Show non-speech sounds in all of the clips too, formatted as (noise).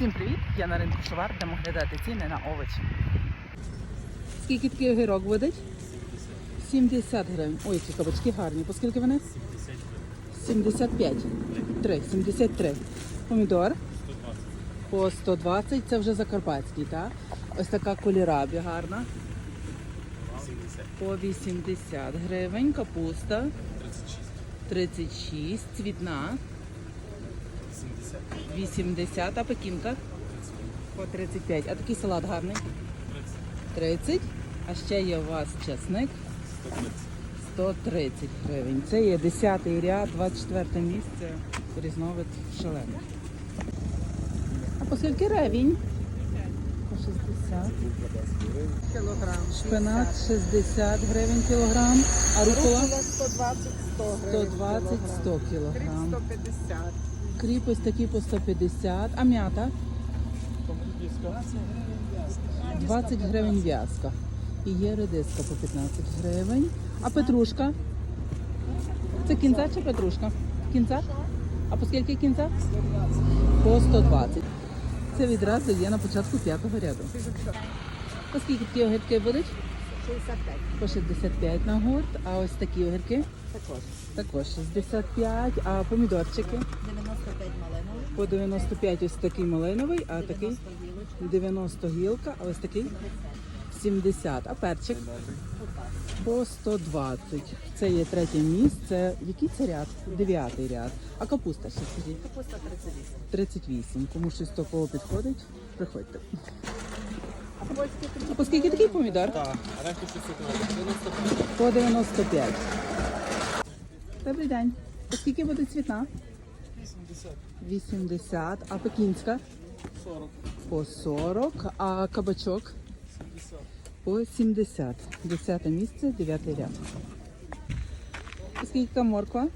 Всім привіт! Я на ринку Шовар, де глядати ціни на овочі. Скільки такий огірок буде? 70 гривень. Ой, які кабачки гарні. По скільки вони? 75. 3, 73. Помідор? По 120. Це вже закарпатський, так? Ось така колірабі гарна. По 80 гривень. Капуста. 36. Цвітна. 80, а пекінка? По 35. А такий салат гарний? 30. А ще є у вас чесник? 130 гривень. Це є 10 ряд, 24 місце. Різновид шалений. А по скільки ревінь? По 60. Кілограм. Шпинат 60 гривень кілограм. А рукола? 120 100 гривень. 120 100 Кріп кілограм. 150. Кріп ось такі по 150. А м'ята? 20 гривень в'язка. І є редиска по 15 гривень. А петрушка? Це кінза чи петрушка? Кінза? А по скільки кінза? По 120. Це відразу є на початку п'ятого ряду. По скільки такі огірки будуть? 65. По 65 на гурт. А ось такі огірки? Також. Також 65. А помідорчики? 95 малиновий. По 95 ось такий малиновий, а такий 90 гілочок. 90 гілка, а ось такий 70. А перчик по 120. Це є третє місце. Який це ряд? Дев'ятий ряд. А капуста ще скажіть? Капуста 38. 38. Кому щось такого підходить, приходьте. А по скільки такий помідор? Так, решта 600 95. По 95. Добрий день. По скільки буде цвітна? 80. 80. А пекінська? 40. По 40. А кабачок? 70. По 70. Десяте місце, дев'ятий ряд. Скільки морква?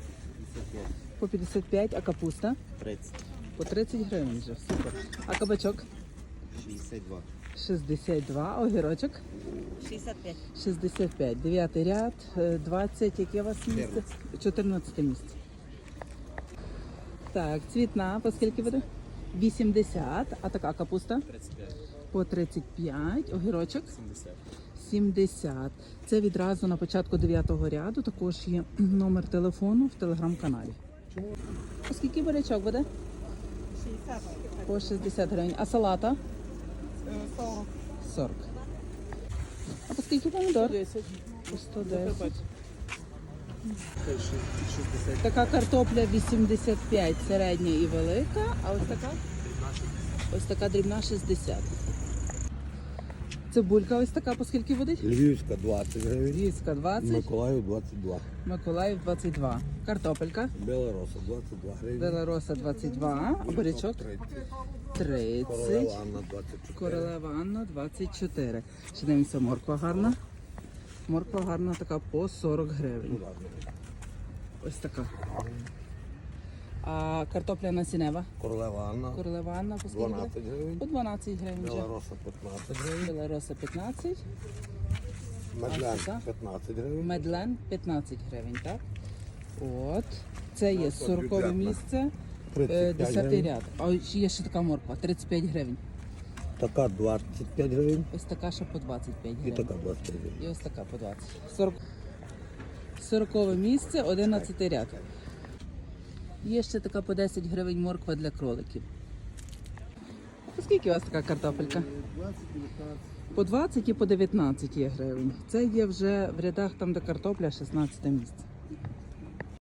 55. По 55, а капуста? 30. По 30 гривень вже. Супер. А кабачок? 62. 62, а огірочок? 65. 65. Дев'ятий ряд, е, 20, яке у вас місце? 14 місце. Так, цвітна, по скільки буде? 80, а така капуста? 35. По 35, огірочок? 70. 70. Це відразу на початку 9 ряду. Також є (clears throat) номер телефону в телеграм-каналі. Оскільки бурячок буде? 60. По 60 гривень. А салата? 40. 40. А по скільки помідор? По 110. 60. Така картопля 85, середня і велика. А ось така? Ось така дрібна 60. Цибулька ось така, по скільки буде? Львівська 20 гривень, Львівська 20, Миколаїв 22, Миколаїв 22. Картопелька. Білороса 22 гривні, Белороса 22, а 30, 30, Королева Анна 24, королева Анна 24. Ще дивимося, морква гарна. Морква гарна така по 40 гривень. Ось така. А картопля насінева. Королева Анна Королева Анна по скільки? 12 гривень, По 12 гривень вже. Білороса 15 гривень, Белороса 15, Медлян така? 15 гривень, Медлен 15 гривень, так? От. Це є 40 бюджетна. місце, е, 10 гривень, ряд. А є ще така морква, 35 гривень. Така 25 гривень Ось така ще по 25 і гривень. така 25 гривень. І ось така по 20. 40. 40 місце, 11 ряд. Є ще така по 10 гривень морква для кроликів. По скільки у вас така картопелька? 20, 19. По 20 і по 19 є гривень. Це є вже в рядах там, де картопля, 16 місце.